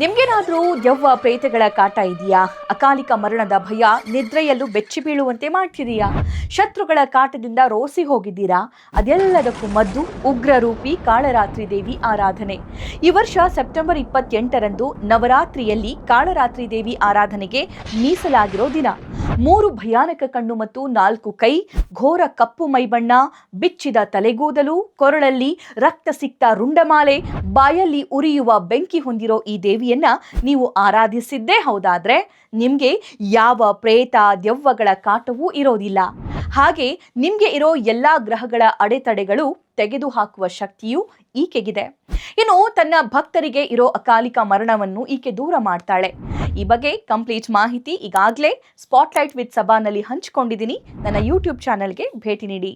ನಿಮ್ಗೇನಾದ್ರೂ ಯವ್ವ ಪ್ರೇತಗಳ ಕಾಟ ಇದೆಯಾ? ಅಕಾಲಿಕ ಮರಣದ ಭಯ ನಿದ್ರೆಯಲ್ಲೂ ಬೆಚ್ಚಿ ಬೀಳುವಂತೆ ಮಾಡ್ತಿದೀಯಾ? ಶತ್ರುಗಳ ಕಾಟದಿಂದ ರೋಸಿ ಹೋಗಿದ್ದೀರಾ? ಅದೆಲ್ಲದಕ್ಕೂ ಮದ್ದು, ಉಗ್ರರೂಪಿ, ಕಾಳರಾತ್ರಿ ದೇವಿ ಆರಾಧನೆ. ಈ ವರ್ಷ ಸೆಪ್ಟೆಂಬರ್ ಇಪ್ಪತ್ತೆಂಟರಂದು ನವರಾತ್ರಿಯಲ್ಲಿ ಕಾಳರಾತ್ರಿ ದೇವಿ ಆರಾಧನೆಗೆ ಮೀಸಲಾಗಿರೋ ದಿನ. ಮೂರು ಭಯಾನಕ ಕಣ್ಣು ಮತ್ತು ನಾಲ್ಕು ಕೈ, ಘೋರ ಕಪ್ಪು ಮೈಬಣ್ಣ, ಬಿಚ್ಚಿದ ತಲೆಗೂದಲು, ಕೊರಳಲ್ಲಿ ರಕ್ತ ಸಿಕ್ತ ರುಂಡಮಾಲೆ, ಬಾಯಲ್ಲಿ ಉರಿಯುವ ಬೆಂಕಿ ಹೊಂದಿರೋ ಈ ದೇವಿಯನ್ನ ನೀವು ಆರಾಧಿಸಿದ್ದೇ ಹೌದಾದ್ರೆ ನಿಮ್ಗೆ ಯಾವ ಪ್ರೇತ ದೆವ್ವಗಳ ಕಾಟವೂ ಇರೋದಿಲ್ಲ. ಹಾಗೆ ನಿಮ್ಗೆ ಇರೋ ಎಲ್ಲಾ ಗ್ರಹಗಳ ಅಡೆತಡೆಗಳು ತೆಗೆದುಹಾಕುವ ಶಕ್ತಿಯು ಈಕೆಗಿದೆ. ಇನ್ನು ತನ್ನ ಭಕ್ತರಿಗೆ ಇರೋ ಅಕಾಲಿಕ ಮರಣವನ್ನು ಈಕೆ ದೂರ ಮಾಡ್ತಾಳೆ. ಈ ಬಗ್ಗೆ ಕಂಪ್ಲೀಟ್ ಮಾಹಿತಿ ಈಗಾಗಲೇ ಸ್ಪಾಟ್ಲೈಟ್ ವಿತ್ ಸಭಾನಲ್ಲಿ ಹಂಚಿಕೊಂಡಿದ್ದೀನಿ. ನನ್ನ ಯೂಟ್ಯೂಬ್ ಚಾನಲ್ಗೆ ಭೇಟಿ ನೀಡಿ.